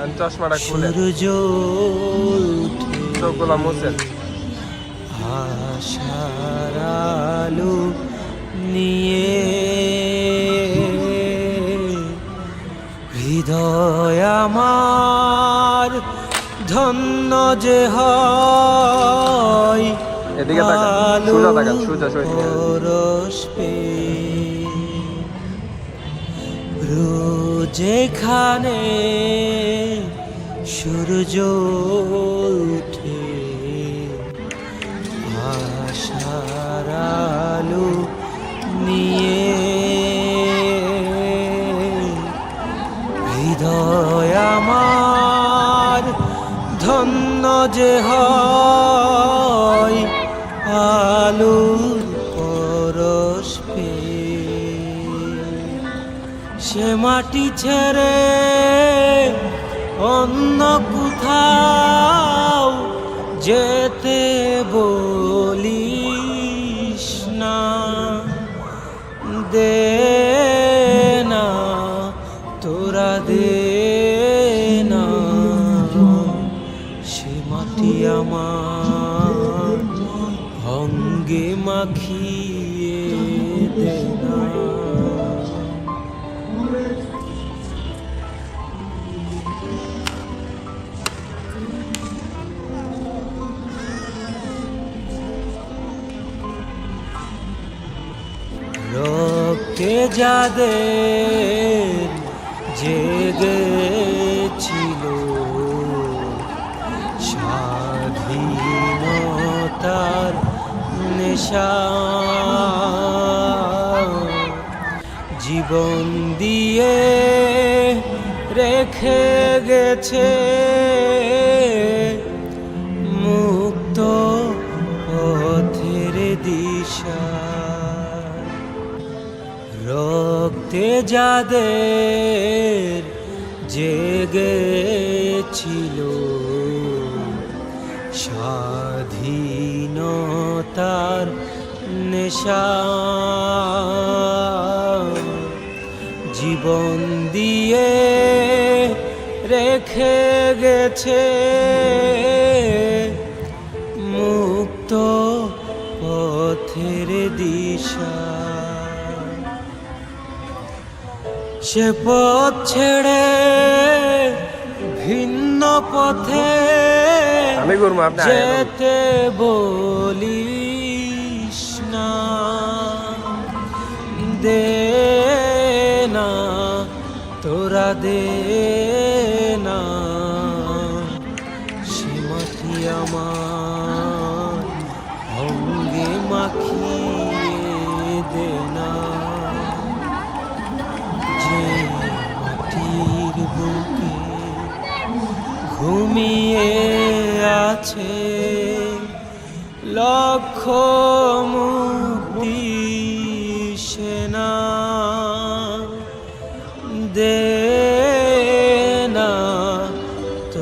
আর চশমাটা খুলে। সূর্য চোখগুলো মুছেন আশার আলো নিয়ে হৃদয় আমার ধন্য যে হয়। এদিকে তাকান, সোজা তাকান, সোজা, সোজা। এখানে সূর্য উঠে আশার আলো নিয়ে হৃদয় আমার ধন্য যে হয় আলোর পরশ সে মাটি ছেড়ে অন্য কোথাও যেতে বলিস না। দে না, তোরা দে আমার অঙ্গে মাখিয়ে দে না রক্তে যাদের জেগেছিল জীবন দিয়ে রেখে গেছে মুক্ত পথের দিশা। রক্তে যাদের জেগেছিল স্বাধীনতার নেশা জীবন দিয়ে রেখে গেছে মুক্ত পথের দিশা। সে পথ ছেড়ে ভিন্ন পথে যেতে বলিস দে না, তোরা দে না। সে মাটি আমার অঙ্গে মাখিয়ে দে না। যে মাটির বুকে ঘুমিয়ে আছে লক্ষ মুক্তি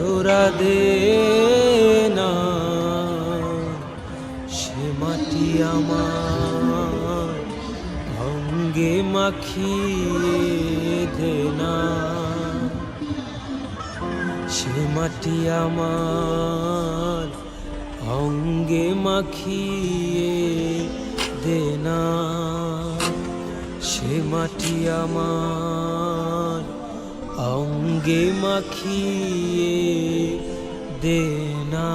তোরা দে সে মাটি আমার অঙ্গে মাখিয়ে দে সে মাটি আমার অঙ্গে মাখিয়ে দে সে মাটি আমার অঙ্গে মাখিয়ে দে না।